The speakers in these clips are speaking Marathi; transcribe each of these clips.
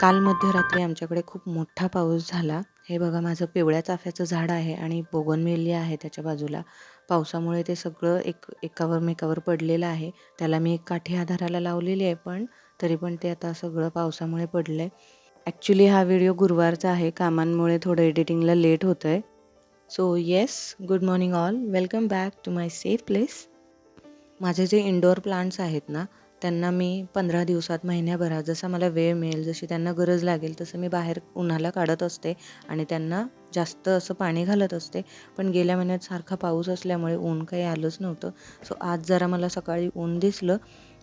काल मध्यरात्री आमच्याकडे खूप मोठा पाऊस झाला. हे बघा माझं पिवळ्या चाफ्याचं झाड आहे आणि बोगनवेली आहे त्याच्या बाजूला. पावसामुळे ते सगळं एक एकावर मेकावर पडलेलं आहे. त्याला मी एक काठी आधाराला लावलेली आहे पण तरी पण ते आता सगळं पावसामुळे पडलं आहे ॲक्च्युली हा व्हिडिओ गुरुवारचा आहे. कामांमुळे थोडं एडिटिंगला लेट होतं आहे so yes good morning all welcome back to my safe place माझे जे इंडोअर प्लांट्स आहेत ना त्यांना मी पंधरा दिवसात महिन्याभरात जसा मला वेळ मिळेल जशी त्यांना गरज लागेल तसं मी बाहेर उन्हाला काढत असते आणि त्यांना जास्त असं पाणी घालत असते. पण गेल्या महिन्यात सारखा पाऊस असल्यामुळे ऊन काही आलंच नव्हतं. सो आज जरा मला सकाळी ऊन दिसलं.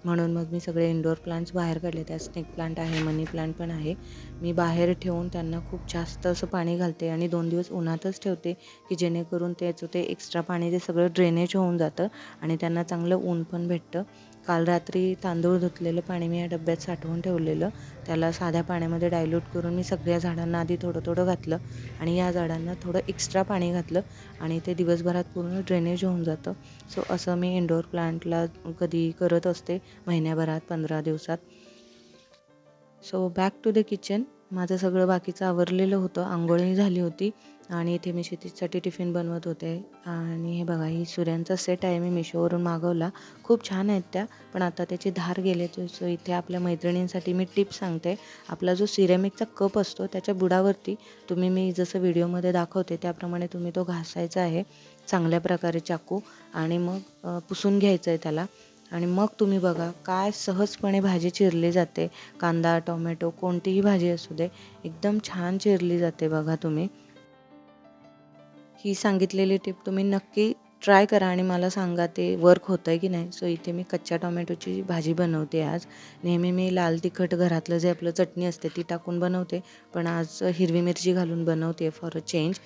म्हणून मग मी सगळे इंडोअर प्लांट्स बाहेर काढले. त्यात स्नेक प्लांट आहे मनी प्लांट पण आहे. मी बाहेर ठेवून त्यांना खूप जास्त असं पाणी घालते आणि दोन दिवस उन्हातच ठेवते की जेणेकरून त्याचं ते एक्स्ट्रा पाणी ते सगळं ड्रेनेज होऊन जातं आणि त्यांना चांगलं ऊन पण भेटतं. काल रात्री तांदूळ धुतलेलं पाणी मी या डब्यात साठवून ठेवलेलं. त्याला साध्या पाण्यामध्ये डायल्यूट करून मी सगळ्या झाडांना आधी थोडं थोडं घातलं आणि या झाडांना थोडं एक्स्ट्रा पाणी घातलं आणि ते दिवसभरात पूर्ण ड्रेनेज होऊन जातं. सो असं मी इंडोर प्लांटला कधी करत असते महिन्याभरात पंधरा दिवसात. So back to the kitchen माझं सगळं बाकीचं आवरलेलं होतं. आंघोळी झाली होती. आणि इथे मी शेतीसाठी टिफिन बनवत होते. आणि हे बघा ही सूर्यांचा सेट आहे. मी मिशोवरून मागवला. खूप छान आहेत त्या. पण आता त्याची धार गेले सो इथे आपल्या मैत्रिणींसाठी मी टिप सांगते. आपला जो सिरेमिकचा कप असतो त्याच्या बुडावरती तुम्ही मी जसं व्हिडिओमध्ये दाखवते त्याप्रमाणे तुम्ही तो घासायचा आहे. चांगल्या प्रकारे चाकू आणि मग पुसून घ्यायचं आहे त्याला. आणि मग तुम्ही बघा काय सहजपणे भाजी चिरली जाते. कांदा टोमॅटो कोणतीही भाजी असू दे. एकदम छान चिरली जाते बघा तुम्ही. ही सांगितलेली टिप तुम्ही नक्की ट्राय करा आणि मला सांगा ते वर्क होतं आहे की नाही. सो इथे मी कच्च्या टोमॅटोची भाजी बनवते आज. नेहमी मी लाल तिखट घरातलं जे आपलं चटणी असते ती टाकून बनवते. पण आज हिरवी मिरची घालून बनवते फॉर अ चेंज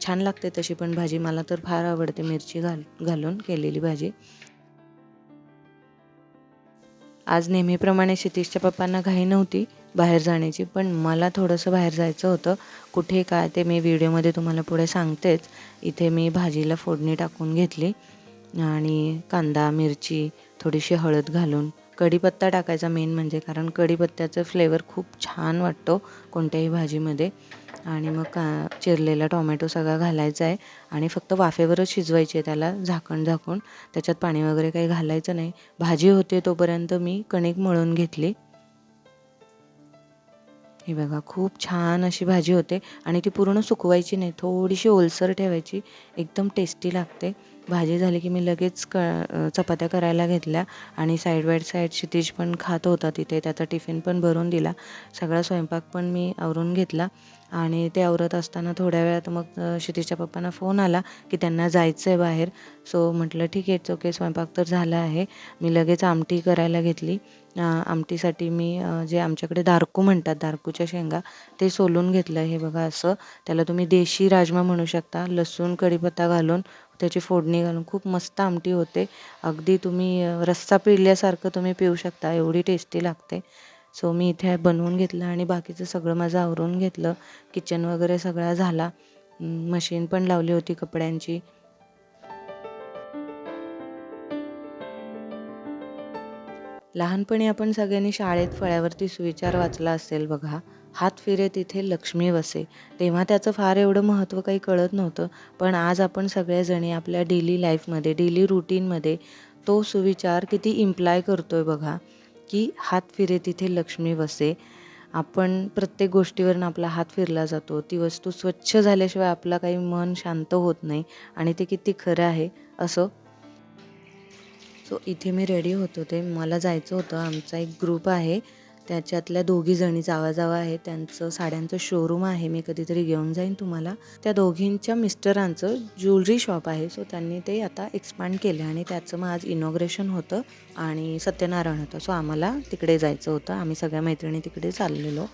छान लागते तशी पण भाजी. मला तर फार आवडते मिरची घाल घालून केलेली भाजी. आज नेहमीप्रमाणे क्षितिशच्या पप्पांना घाई नव्हती बाहेर जाण्याची पण मला थोडंसं बाहेर जायचं होतं. कुठे काय ते मी व्हिडिओमध्ये तुम्हाला पुढे सांगतेच. इथे मी भाजीला फोडणी टाकून घेतली आणि कांदा मिरची थोडीशी हळद घालून कढीपत्ता टाकायचा मेन म्हणजे कारण कढीपत्त्याचं फ्लेवर खूप छान वाटतो कोणत्याही भाजीमध्ये. आणि मग का चिरलेला टोमॅटो सगळा घालायचा आहे आणि फक्त वाफेवरच शिजवायची आहे त्याला झाकण झाकून. त्याच्यात पाणी वगैरे काही घालायचं नाही. भाजी होते तोपर्यंत मी कणिक मळून घेतली. हे बघा खूप छान अशी भाजी होते आणि ती पूर्ण सुकवायची नाही. थोडीशी ओलसर ठेवायची. एकदम टेस्टी लागते. भाजी झाली की मी लगेच क चपात्या करायला घेतल्या आणि साईड बाय साईड क्षितिज पण खात होता तिथे त्याचा टिफिन पण भरून दिला. सगळा स्वयंपाक पण मी आवरून घेतला आणि ते आवरत असताना थोड्या वेळात मग क्षितिजच्या पप्पांना फोन आला की त्यांना जायचं आहे बाहेर. सो म्हटलं ठीक आहे ओके स्वयंपाक तर झाला आहे. मी लगेच आमटी करायला घेतली. आमटीसाठी मी जे आमच्याकडे दारकू म्हणतात दारकूच्या शेंगा ते सोलून घेतलं. हे बघा असं त्याला तुम्ही देशी राजमा म्हणू शकता लसूण कढीपत्ता घालून त्याची फोडणी घालून खूप मस्त आमटी होते. अगदी तुम्ही रस्सा पिळल्यासारखं तुम्ही पिऊ शकता एवढी टेस्टी लागते. सो मी इथे बनवून घेतलं आणि बाकीचं सगळं माझं आवरून घेतलं. किचन वगैरे सगळा झाला. मशीन पण लावली होती कपड्यांची. लहानपणी आपण सगळ्यांनी शाळेत फळ्यावरती सुविचार वाचला असेल बघा. हात फिरे तिथे लक्ष्मी वसे. तेव्हा त्याचं फार एवढं महत्त्व काही कळत नव्हतं पण आज आपण सगळ्याजणी आपल्या डेली लाईफमध्ये डेली रुटीनमध्ये तो सुविचार किती इम्प्लाय करतो आहे बघा की हात फिरे तिथे लक्ष्मी वसे. आपण प्रत्येक गोष्टीवरून आपला हात फिरला जातो. ती वस्तू स्वच्छ झाल्याशिवाय आपला काही मन शांत होत नाही आणि ते किती खरं आहे असं सो इथे मी रेडी होत होते. मला जायचं होतं. आमचा एक ग्रुप आहे. त्याच्यातल्या दोघी जणी जावा जावा आहे. त्यांचं साड्यांचं शोरूम आहे. मी कधीतरी घेऊन जाईन तुम्हाला. त्या दोघींच्या मिस्टरांचं ज्वेलरी शॉप आहे. सो त्यांनी ते आता एक्सपांड केलं आणि त्याचं मग आज इनॉग्रेशन होतं आणि सत्यनारायण होतं. सो आम्हाला तिकडे जायचं होतं. आम्ही सगळ्या मैत्रिणी तिकडे चाललेलो.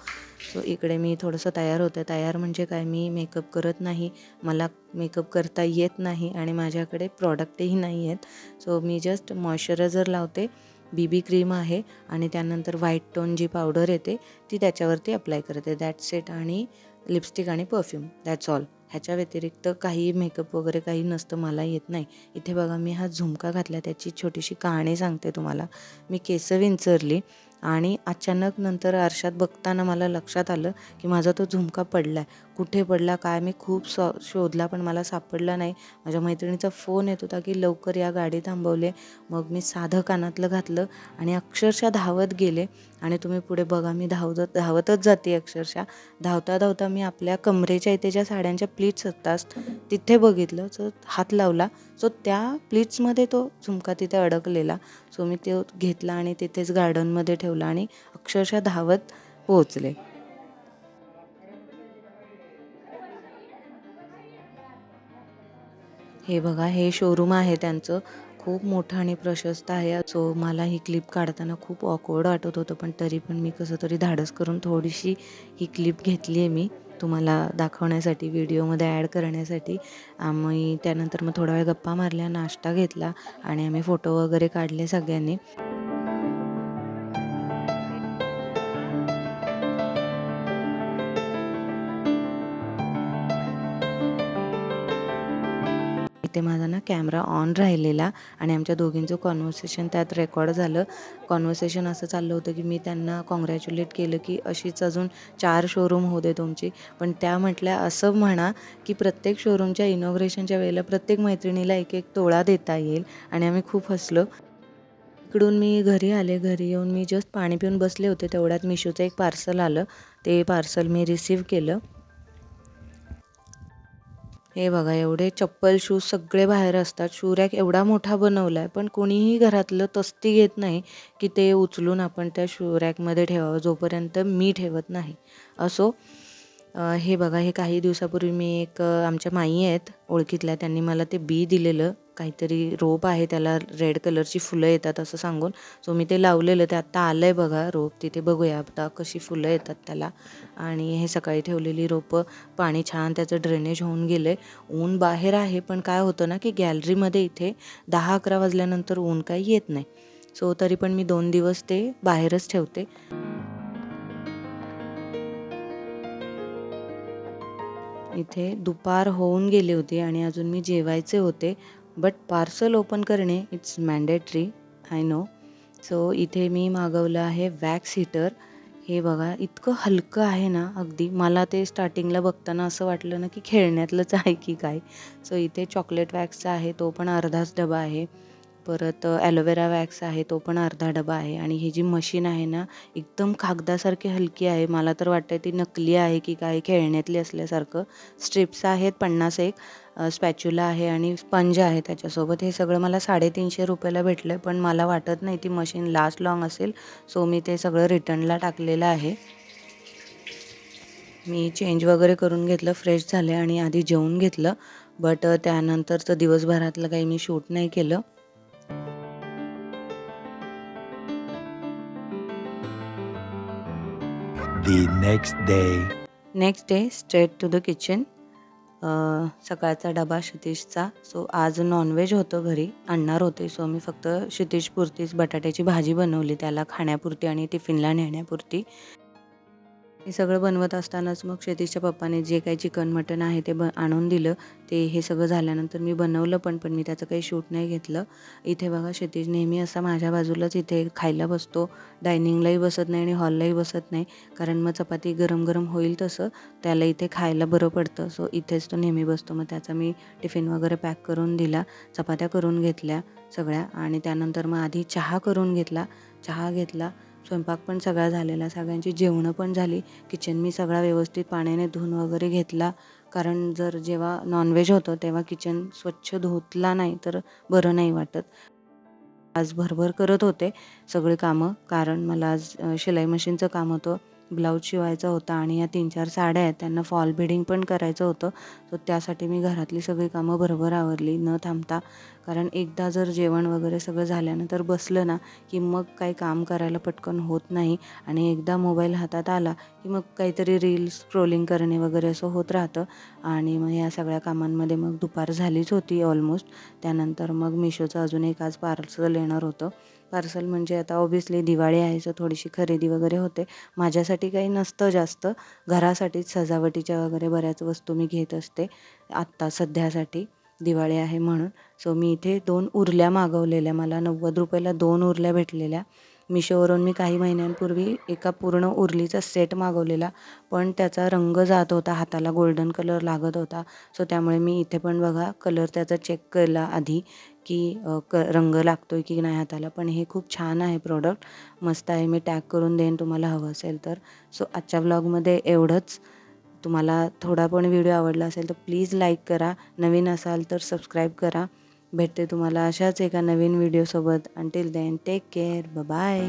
सो इकडे मी थोडंसं तयार होतं. तयार म्हणजे काय? मी मेकअप करत नाही. मला मेकअप करता येत नाही आणि माझ्याकडे प्रॉडक्टही नाही आहेत. सो मी जस्ट मॉइश्चरायझर लावते. बी बी क्रीम आहे आणि त्यानंतर व्हाईट टोन जी पावडर येते ती त्याच्यावरती अप्लाय करते. दॅट सेट आणि लिपस्टिक आणि परफ्यूम दॅट्स ऑल ह्याच्या व्यतिरिक्त काही मेकअप वगैरे काही नसतं मला येत नाही. इथे बघा मी हा झुमका घातला त्याची छोटीशी कहाणी सांगते तुम्हाला. मी केस विंचरली. आणि अचानक नंतर आरशात बघताना मला लक्षात आलं की माझा तो झुमका पडला आहे कुठे पडला काय मी खूप स शोधला पण मला सापडला नाही. माझ्या मैत्रिणीचा फोन येत होता की लवकर या गाडी थांबवले. मग मी साधं कानातलं घातलं आणि अक्षरशः धावत गेले. आणि तुम्ही पुढे बघा मी धावत धावतच जाते अक्षरशः. धावता धावता मी आपल्या कमरेच्या इथे ज्या साड्यांच्या प्लीट्स असतात तिथे बघितलं. सो हात लावला. सो त्या प्लीट्समध्ये तो झुमका तिथे अडकलेला. सो मी तो घेतला आणि तिथेच गार्डनमध्ये ठेवला. आणि अक्षरशः धावत पोहोचले. हे बघा हे शोरूम आहे त्यांचं. खूप मोठं आणि प्रशस्त आहे. सो मला ही क्लिप काढताना खूप ऑकवर्ड वाटत होतं पण तरी पण मी कसं तरी धाडस करून थोडीशी ही क्लिप घेतली आहे मी तुम्हाला दाखवण्यासाठी व्हिडिओमध्ये ॲड करण्यासाठी. आम्ही त्यानंतर मग थोडा वेळ गप्पा मारल्या नाश्ता घेतला आणि आम्ही फोटो वगैरे काढले सगळ्यांनी. तिथे माझा ना कॅमेरा ऑन राहिलेला आणि आमच्या दोघींचं कॉन्व्हर्सेशन त्यात रेकॉर्ड झालं. कॉन्व्हर्सेशन असं चाललं होतं की मी त्यांना कॉंग्रॅच्युलेट केलं की अशीच अजून चार शोरूम होते तुमची. पण त्या म्हटल्या असं म्हणा की प्रत्येक शोरूमच्या इनॉग्रेशनच्या वेळेला प्रत्येक मैत्रिणीला एक एक तोळा देता येईल. आणि आम्ही खूप हसलो. इकडून मी घरी आले. घरी येऊन मी जस्ट पाणी पिऊन बसले होते. तेवढ्यात मिशोचं एक पार्सल आलं. ते पार्सल मी रिसीव केलं. हे बघा एवढे चप्पल शूज सगळे बाहेर असतात. शू रॅक एवढा मोठा बनवला आहे पण कोणीही घरातलं तस्ती घेत नाही की ते उचलून आपण त्या शू रॅकमध्ये ठेवावं जोपर्यंत मी ठेवत नाही. असो हे बघा हे काही दिवसापूर्वी मी एक आमच्या माई आहेत ओळखीतल्या त्यांनी मला ते बी दिलेलं. काहीतरी रोप आहे त्याला रेड कलरची फुलं येतात असं सांगून. सो मी ते लावलेलं ते आत्ता आलं आहे बघा रोप तिथे बघूया. आता कशी फुलं येतात त्याला. आणि हे सकाळी ठेवलेली रोपं पाणी छान त्याचं ड्रेनेज होऊन गेलं आहे ऊन बाहेर आहे पण काय होतं ना की गॅलरीमध्ये इथे दहा अकरा वाजल्यानंतर ऊन काही येत नाही. सो तरी पण मी दोन दिवस ते बाहेरच ठेवते. इथे दुपार होऊन गेली होती आणि अजून मी जेवायचे होते बट पार्सल ओपन करणे it's mandatory I know so इथे मी मागवलं आहे वॅक्स हीटर हे बघा इतकं हलकं आहे ना अगदी. मला ते स्टार्टिंगला बघताना असं वाटलं ना की खेळण्यातलंच आहे की काय. सो इथे चॉकलेट वॅक्सचा आहे तो पण अर्धाच डबा आहे. परत ॲलोवेरा वॅक्स आहे तो पण अर्धा डबा आहे आणि ही जी मशीन आहे ना एकदम कागदासारखी हलकी आहे. मला तर वाटतं ती नकली आहे की काय खेळण्यातली असल्यासारखं. स्ट्रिप्स आहेत पन्नास एक स्पॅच्युला आहे आणि स्पंज आहे त्याच्यासोबत. हे सगळं मला साडेतीनशे रुपयाला भेटलं आहे पण मला वाटत नाही ती मशीन लास्ट लाँग असेल सो मी ते सगळं रिटर्नला टाकलेलं आहे. मी चेंज वगैरे करून घेतलं फ्रेश झाले आणि आधी जेवून घेतलं बट त्यानंतरचं दिवसभरातलं काही मी शूट नाही केलं. The next day. Next day straight to the kitchen सकाळचा डबा क्षितिशचा सो आज नॉनव्हेज होतं घरी. आणणार होते. सो मी फक्त क्षितिशपुरतीच बटाट्याची भाजी बनवली. त्याला खाण्यापुरती आणि टिफिनला नेण्यापुरती. हे सगळं बनवत असतानाच मग क्षितिशच्या पप्पाने जे काही चिकन मटण आहे ते ब आणून दिलं. ते हे सगळं झाल्यानंतर मी बनवलं पण पण मी त्याचं काही शूट नाही घेतलं. इथे बघा क्षितिश नेहमी असा माझ्या बाजूलाच इथे खायला बसतो. डायनिंगलाही बसत नाही आणि हॉललाही बसत नाही. कारण मग चपाती गरम गरम होईल तसं त्याला इथे खायला बरं पडतं. सो इथेच तो नेहमी बसतो. मग त्याचा मी टिफिन वगैरे पॅक करून दिला. चपात्या करून घेतल्या सगळ्या. आणि त्यानंतर मग आधी चहा करून घेतला. चहा घेतला. स्वयंपाक पण सगळा झालेला सगळ्यांची जेवणं पण झाली. किचन मी सगळा व्यवस्थित पाण्याने धुवून वगैरे घेतला. कारण जर जेव्हा नॉनव्हेज होतं तेव्हा किचन स्वच्छ धुतला नाही तर बरं नाही वाटत. आज भरभर करत होते सगळी कामं. कारण मला आज शिलाई मशीनचं काम होतं. ब्लाऊज शिवायचा होता आणि या तीन चार साड्या आहेत त्यांना फॉल बिडिंग पण करायचं होतं. सो त्यासाठी मी घरातली सगळी कामं बरोबर आवरली. न थांबता कारण एकदा जर जेवण वगैरे सगळं झाल्यानंतर बसलं ना की मग काही काम करायला पटकन होत नाही. आणि एकदा मोबाईल हातात आला की मग काहीतरी रील स्क्रोलिंग करणे वगैरे असं होत राहतं. आणि मग या सगळ्या कामांमध्ये मग दुपार झालीच होती ऑलमोस्ट त्यानंतर मग मिशोचं अजून एक आज पार्सल येणार होतं. पार्सल म्हणजे आता ऑब्विसली दिवाळी आहे सो थोडीशी खरेदी वगैरे होते. माझ्यासाठी काही नसतं जास्त. घरासाठीच सजावटीच्या वगैरे बऱ्याच वस्तू मी घेत असते. आत्ता सध्यासाठी दिवाळी आहे म्हणून. सो मी इथे दोन उरल्या मागवलेल्या. मला नव्वद रुपयाला दोन उरल्या भेटलेल्या. मिशोवरून मी काही महिन्यांपूर्वी एका पूर्ण उरलीचा सेट मागवलेला पण त्याचा रंग जात होता हाताला गोल्डन कलर लागत होता. सो त्यामुळे मी इथे पण बघा कलर त्याचा चेक केला आधी की क रंग लागतो आहे की नाही हाताला. पण हे खूप छान आहे प्रोडक्ट मस्त आहे. मी टॅग करून देईन तुम्हाला हवं असेल तर. सो आजच्या ब्लॉगमध्ये एवढंच. तुम्हाला थोडा पण व्हिडिओ आवडला असेल तर प्लीज लाईक करा. नवीन असाल तर सबस्क्राईब करा. भेटते तुम्हाला अशाच एका नवीन व्हिडिओसोबत until then take care bye